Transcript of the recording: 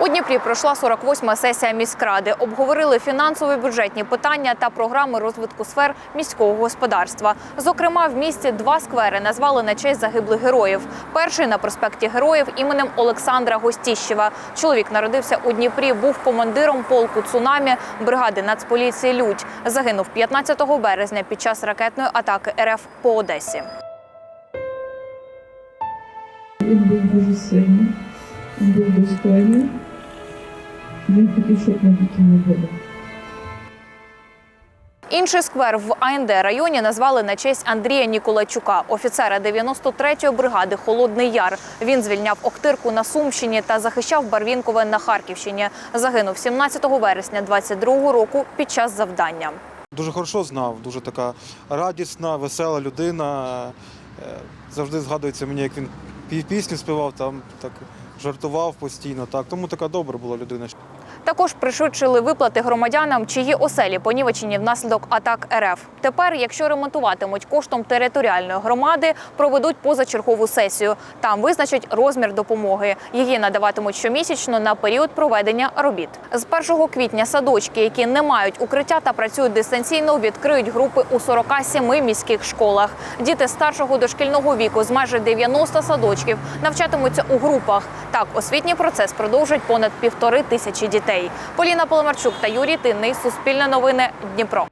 У Дніпрі пройшла 48-ма сесія міськради. Обговорили фінансові бюджетні питання та програми розвитку сфер міського господарства. Зокрема, в місті два сквери назвали на честь загиблих героїв. Перший на проспекті Героїв іменем Олександра Гостіщева. Чоловік народився у Дніпрі, був командиром полку цунамі бригади Нацполіції Людь. Загинув 15 березня під час ракетної атаки РФ по Одесі. Він був дуже сильний, він був достойний. Він хотів, щоб ми такими були. Інший сквер в АНД районі назвали на честь Андрія Ніколайчука, офіцера 93-ї бригади Холодний Яр. Він звільняв Охтирку на Сумщині та захищав Барвінкове на Харківщині. Загинув 17 вересня 22 року під час завдання. Дуже хорошо знав, дуже така радісна, весела людина. Е, Завжди згадується мені, як він пісню співав, там так жартував постійно. Так. Тому така добра була людина. Також пришвидшили виплати громадянам, чиї оселі понівечені внаслідок атак РФ. Тепер, якщо ремонтуватимуть коштом територіальної громади, проведуть позачергову сесію. Там визначать розмір допомоги. Її надаватимуть щомісячно на період проведення робіт. З 1 квітня садочки, які не мають укриття та працюють дистанційно, відкриють групи у 47 міських школах. Діти старшого дошкільного віку з майже 90 садочків навчатимуться у групах. Так, освітній процес продовжать понад півтори тисячі дітей. Поліна Поломарчук та Юрій Тинний. Суспільне новини Дніпро.